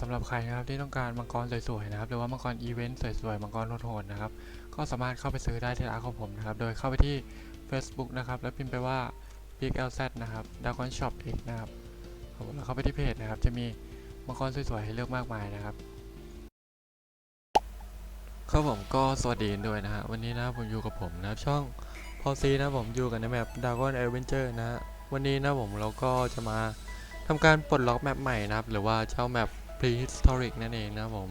สำหรับใครนะครับที่ต้องการมังกรสวยๆนะครับหรือว่ามังกรอีเวนต์สวยๆมังกรโหดๆนะครับก็สามารถเข้าไปซื้อได้ที่ร้านของผมนะครับโดยเข้าไปที่ Facebook นะครับแล้วพิมพ์ไปว่า Big LZ นะครับ Dragon Shop X นะครับผมแล้วเข้าไปที่เพจนะครับจะมีมังกรสวยๆให้เลือกมากมายนะครับครับผมก็สวัสดีด้วยนะฮะวันนี้นะผมอยู่กับผมนะครับช่องพอซีนะผมอยู่กันในแมป Dragon Adventure นะฮะวันนี้นะผมเราก็จะมาทำการปลดล็อกแมปใหม่นะครับหรือว่าเจ้าแมป prehistoric นั่นเองนะผม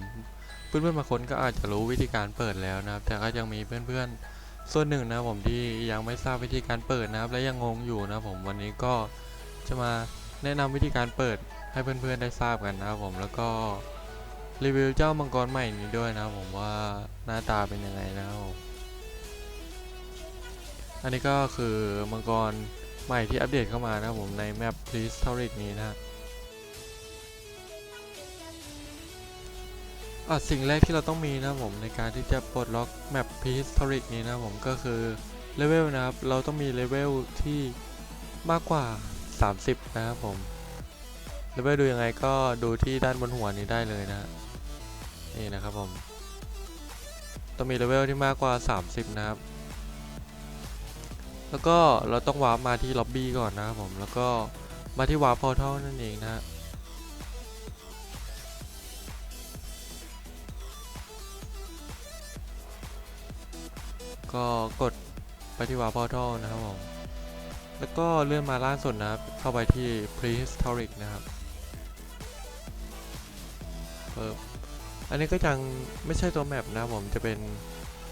เพื่อนๆบางคนก็อาจจะรู้วิธีการเปิดแล้วนะครับ แต่ก็ยังมีเพื่อนๆ ส่วนหนึ่งนะผมที่ยังไม่ทราบวิธีการเปิดนะครับ และยังงงอยู่นะผมวันนี้ก็จะมาแนะนำวิธีการเปิดให้เพื่อนๆได้ทราบกันนะครับผมแล้วก็รีวิวเจ้ามังกรใหม่นี้ด้วยนะผมว่าหน้าตาเป็นยังไงนะครับผมอันนี้ก็คือมังกรใหม่ที่อัปเดตเข้ามานะครับผมในแมป prehistoric นี้นะ สิ่งแรกที่เราต้องมีนะผมในการที่จะปลดล็อกแมป prehistoric นี้นะผมก็คือเลเวลนะครับ เราต้องมีเลเวลที่มากกว่า 30 นะครับผมเลเวลดูยังไงก็ดูที่ด้านบนหัวนี้ได้เลยนะฮะนี่นะครับผมต้องมีเลเวลที่มากกว่า 30 นะครับ แล้วก็เราต้องวาร์ปมาที่ล็อบบี้ก่อนนะครับผมแล้วก็มาที่วาร์ปพอร์ทัลนั่นเองนะ ก็กดไปที่วาร์ปอร์ทัลนะครับผมแล้วก็เลื่อนมาล่างสุดนะครับ เข้าไปที่ prehistoric นะครับเปิบอันนี้ก็ยังไม่ใช่ตัวแมปนะครับผมจะเป็น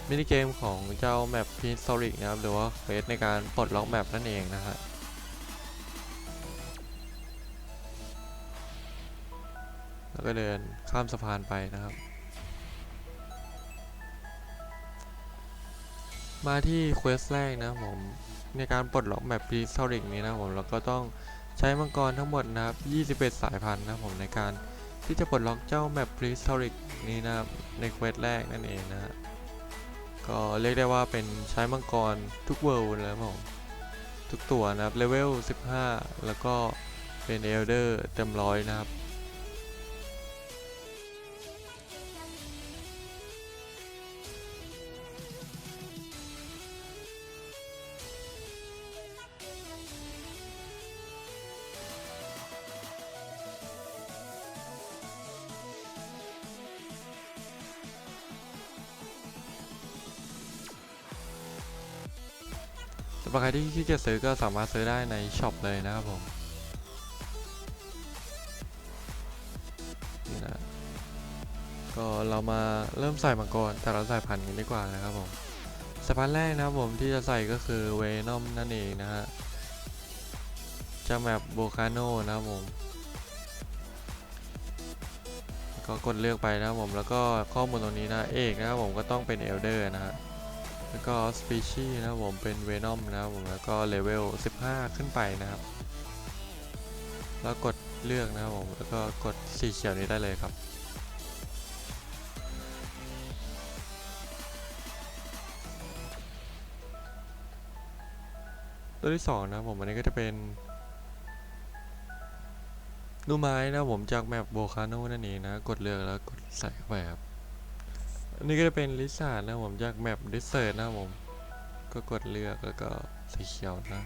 มินิเกมของเจ้าแมป prehistoric นะครับ หรือว่าเควสในการปลดล็อกแมปนั่นเองนะฮะแล้วก็เดินข้ามสะพานไปนะครับ มาที่เควสแรกนะผมในการปลดล็อกแมป prehistoric นี้นะผมเราก็ต้องใช้มังกรทั้งหมดนะครับ 21 สายพันธุ์นะผมในการที่จะปลดล็อกเจ้าแมป prehistoric นี้นะครับในเควสแรกนั่นเองนะฮะก็เรียกได้ว่าเป็นใช้มังกรทุกเวิลด์ลยครับผมทุกตัวนะครับเลเวล 15 แล้วก็เป็นเอลเดอร์เต็มร้อยนะครับำหรับใครที่ขี้เกียจซื้อก็สามารถซื้อได้ในช็อปเลยนะครับผมนี่นะก็เรามาเริ่มใส่มังกรแต่ละสายพันธุ์กันดีกว่านะครับผมสายพันธุ์แรกนะครับผมที่จะใส่ก็คือเวนอมนั่นเองนะฮะจากแมปโบคาโนนะครับผมก็กดเลือกไปนะครับผมแล้วก็ข้อมูลตรงนี้นะเอกนะครับผมก็ต้องเป็นเอลเดอร์นะฮะ แล้วก็ species นะผมเป็น venom นะผมแล้วก็ level 15 ขึ้นไปนะครับ แล้วกดเลือกนะครับผมแล้วก็กดสีเขียวนี้ได้เลยครับตัวที่สองนะผมอันนี้ก็จะเป็นลูกไม้นะผมจากแมปโบคาโนนั่นเองนะ กดเลือกแล้วกดใส่เข้าไปครับ อันนี้ก็จะเป็นลิซ่านะผมจากแมปดิสเซอร์นะผม ก็กดเลือกแล้วก็สีเขียวนะ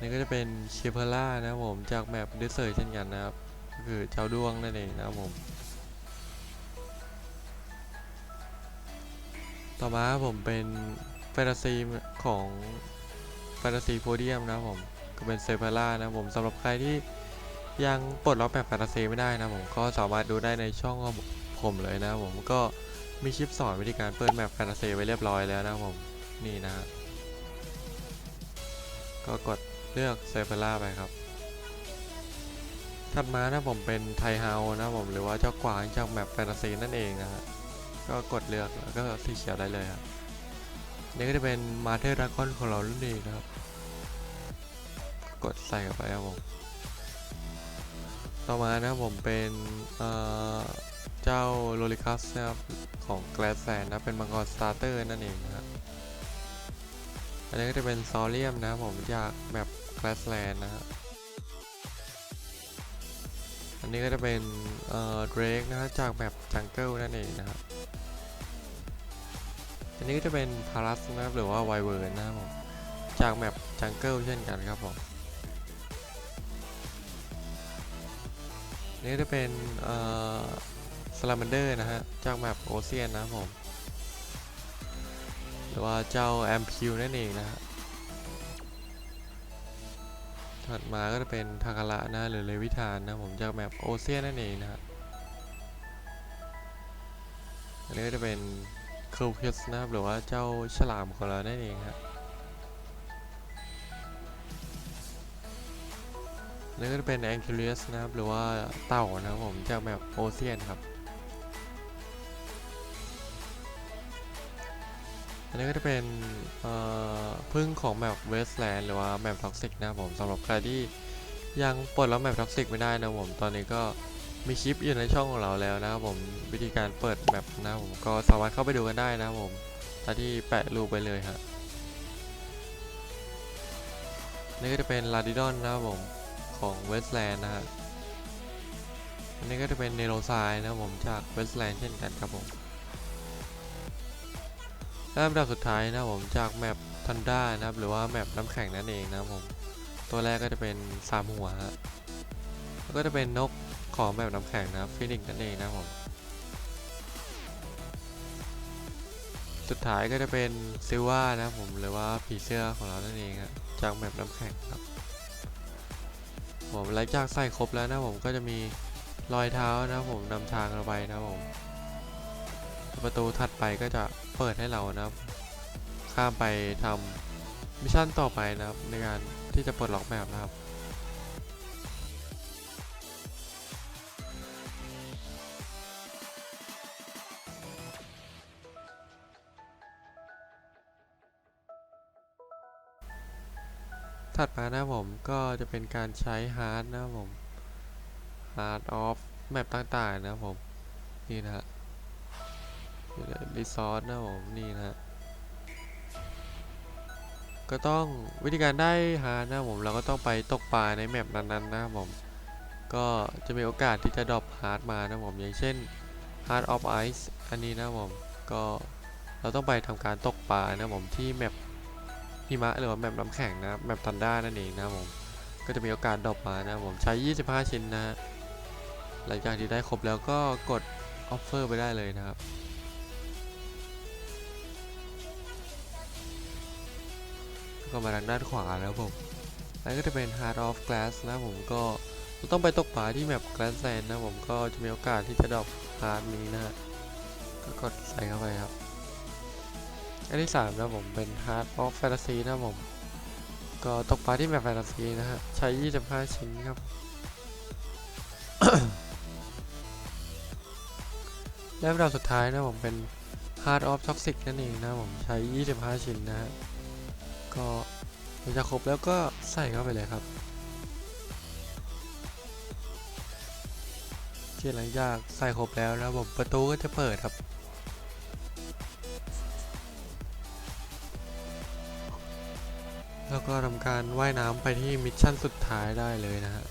นี่ก็จะเป็นเชเพล่านะผมจากแมปดิสเซอร์เช่นกันนะครับ ก็คือเจ้าดวงนั่นเองนะผม ต่อมาผมเป็นแฟนตาซีของแฟนตาซีโพเดียมนะผม ก็เป็นเซเพล่านะผมสำหรับใครที่ ยังปลดล็อกแบบแฟนตาซีไม่ได้นะผมก็สามารถดูได้ในช่องของผมเลยนะผมก็มีคลิปสอนวิธีการเปิดแมปแฟนตาซีไว้เรียบร้อยแล้วนะผมนี่นะฮะก็กดเลือกเซฟเ r ล่าไปครับ ถัดมานะผมเป็นไทเฮานะผมหรือว่าเจ้ากวางจากแมปแฟนตาซีนั่นเองนะฮะก็กดเลือกแล้วก็สีเขียวได้เลยครับนี่ก็จะเป็นมาเธอร์ดากอนของเรารุ่นนี้นะครับ กดใส่เข้าไปครับผม ต่อมานะครับผมเป็นเเจ้าโรลิคัสนะครับของแกลสแซนนะเป็นมังกรสตาร์เตอร์นั่นเองนะครับอันนี้ก็จะเป็นซอเลียมนะครับผมจากแมป Grassland นะฮะอันนี้ก็จะเป็นเอ่อ Drake นะฮะจากแบบ Jungle นั่นเองนะครับอันนี้ก็จะเป็น Paras นะครับหรือว่า Wyvern นนะครับผมจากแบบ Jungle เช่นกันครับผม นี้จะเป็นเอ่อ Salamander นะฮะ จากแบบ Ocean นนะครับผม หรือว่าเจ้า Ampew นั่นเองนะฮะ ถัดมาก็จะเป็นทาคาระนะหรือเลวิธานนะผมจากแบบโอเซียนนั่นเองนะฮะ อันนี้ก็จะเป็นเคอร์เพสนะครับหรือว่าเจ้าฉลามของเรานั่นเองฮะ อันนี้ก็จะเป็นแองคิเลียสนะครับ หรือว่าเต่านะครับผมจากแบบโอเซียนครับ อันนี้ก็จะเป็นพึ่งของแมปเวสแลนด์หรือว่าแมปท็อกซิกนะครับผมสำหรับใครที่ยังปลดล็อกแมปท็อกซิกไม่ได้นะผมตอนนี้ก็มีคลิปอยู่ในช่องของเราแล้วนะครับผมวิธีการเปิดแมปนะครับผมก็สามารถเข้าไปดูกันได้นะครับผมตาที่แปะรูปไปเลยฮะนี่ก็จะเป็นลาดิดอนนะครับผม ของเวสแลนด์นะฮะอันนี้ก็จะเป็นเนโรไซนะครับผมจากเวสแลนด์เช่นกันครับผมและลำดับสุดท้ายนะครับผมจากแมปทันด้านะครับหรือว่าแมปน้ำแข็งนั่นเองนะครับผมตัวแรกก็จะเป็นสามหัวฮะแล้วก็จะเป็นนกของแมปน้ำแข็งนะครับฟินิกนั่นเองนะครับผมสุดท้ายก็จะเป็นซิลว่านะครับผมหรือว่าผีเสื้อของเรานั่นเองฮะจากแมปน้ำแข็งครับ ผมหลังจากใส่ครบแล้วนะผมก็จะมีรอยเท้านะผมนำทางเราไปนะผม ประตูถัดไปก็จะเปิดให้เรานะครับ ข้ามไปทำมิชชั่นต่อไปนะครับในการที่จะปลดล็อกแมปนะครับ ถัดมานะผมก็จะเป็นการใช้ฮาร์ดนะผมฮาร์ดออฟแมปต่างๆนะผมนี่นะฮะรีซอสนะผมนี่นะฮะก็ต้องวิธีการได้ฮาร์ดนะผมเราก็ต้องไปตกปลาในแมปนั้นๆนะผมก็จะมีโอกาสที่จะดรอปฮาร์ดมานะผมอย่างเช่น Heart of Ice อันนี้นะผมก็เราต้องไปทำการตกปลานะผมที่แมป หิมะหรือว่าแมปน้ำแข็งนะแมปทันด้านั่นเองนะผม ก็จะมีโอกาสดรอปมานะผมใช้ 25 ชิ้นนะหลังจากที่ได้ครบแล้วก็กด Offer ไปได้เลยนะครับก็มาทางด้านขวาแล้วผมแล้วก็จะเป็น Heart of Glass นะผมก็ต้องไปตกปลาที่แมป Grassland นะผมก็จะมีโอกาสที่จะดรอป Heart นี้นะก็กดใส่เข้าไปครับ อันที่3นะผมเป็น Heart of Fantasy นะผม ก็ตกปลาที่แมป Fantasy นะฮะ ใช้ 25 ชิ้นครับ และระดับสุดท้ายนะผมเป็น Heart of Toxic นั่นเองนะผม ใช้ 25 ชิ้นนะฮะ ก็จากครบแล้วก็ใส่เข้าไปเลยครับเช่นหลังจากใส่ครบแล้วนะผมประตูก็จะเปิดครับ แล้วก็ทำการว่ายน้ำไปที่มิชชั่นสุดท้ายได้เลยนะฮะ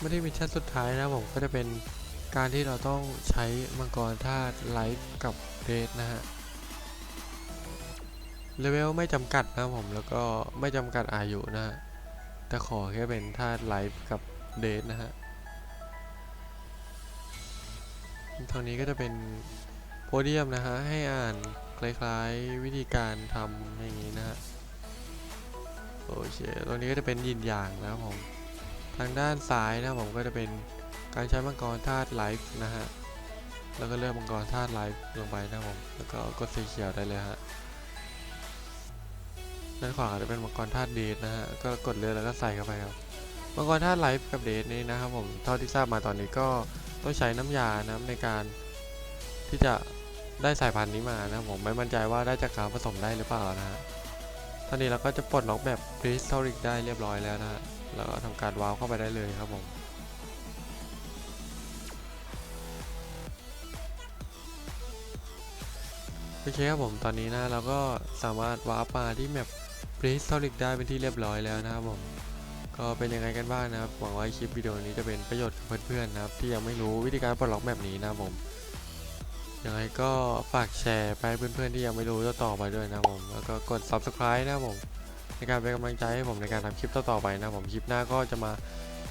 ไม่ได้มิชชั่นสุดท้ายนะผมก็จะเป็นการที่เราต้องใช้มังกรธาตุไลฟ์กับเรดนะฮะเลเวลไม่จำกัดนะผมแล้วก็ไม่จำกัดอายุนะฮะแต่ขอแค่เป็นธาตุไลฟ์กับเดทนะฮะทางนี้ก็จะเป็น เดียมนะฮะให้อ่านคล้ายๆวิธีการทำอย่างนี้นะฮะโอเคตรงนี้ก็จะเป็นยินอย่างนะครับผม ทางด้านซ้ายนะผมก็จะเป็นการใช้มังกรธาตุไลฟ์นะฮะ แล้วก็เลือกมังกรธาตุไลฟ์ลงไปนะผม แล้วก็กดสีเขียวได้เลยฮะ ด้านขวาจะเป็นมังกรธาตุเดทนะฮะ ก็กดเลือกแล้วก็ใส่เข้าไปครับ มังกรธาตุไลฟ์กับเดทนี้นะครับผม เท่าที่ทราบมาตอนนี้ก็ต้องใช้น้ำยานะในการที่จะ ได้สายพันธุ์นี้มานะผมไม่มั่นใจว่าได้จากการผสมได้หรือเปล่านะฮะตอนนี้เราก็จะปลดล็อกแบบ Prehistoric ได้เรียบร้อยแล้วนะฮะแล้วก็ทำการวาร์ปเข้าไปได้เลยครับผมโอเคครับผมตอนนี้นะเราก็สามารถวาร์ปมาที่แมป Prehistoric ได้เป็นที่เรียบร้อยแล้วนะครับผม ก็เป็นยังไงกันบ้างนะครับหวังว่าคลิปวิดีโอนี้จะเป็นประโยชน์กับเพื่อนๆนะครับที่ยังไม่รู้วิธีการปลดล็อกแมปนี้นะครับผม ยังไงก็ฝากแชร์ไปเพื่อนๆที่ยังไม่รู้ต่อไปด้วยนะผมแล้วก็กด subscribe นะผมในการเป็นกำลังใจให้ผมในการทำคลิปต่อๆไปนะผมคลิปหน้าก็จะมา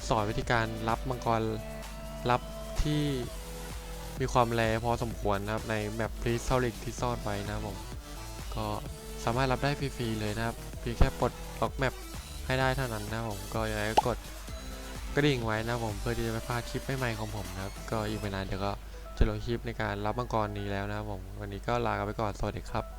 สอนวิธีการรับมังกรรับที่มีความแรพอสมควรนะครับในแมป Prehistoric ที่ซ่อนไว้นะผมก็สามารถรับได้ฟรีๆเลยนะครับเพียงแค่ปลดล็อกแมปให้ได้เท่านั้นนะผมก็ยังไงก็กดกระดิ่งไว้นะผมเพื่อที่จะไม่พลาดคลิปใหม่ๆของผมนะครับก็อีกไม่นานเดี๋ยวก็ จะลงคลิปในการรับมังกรนี้แล้วนะครับผม วันนี้ก็ลากันไปก่อน สวัสดีครับ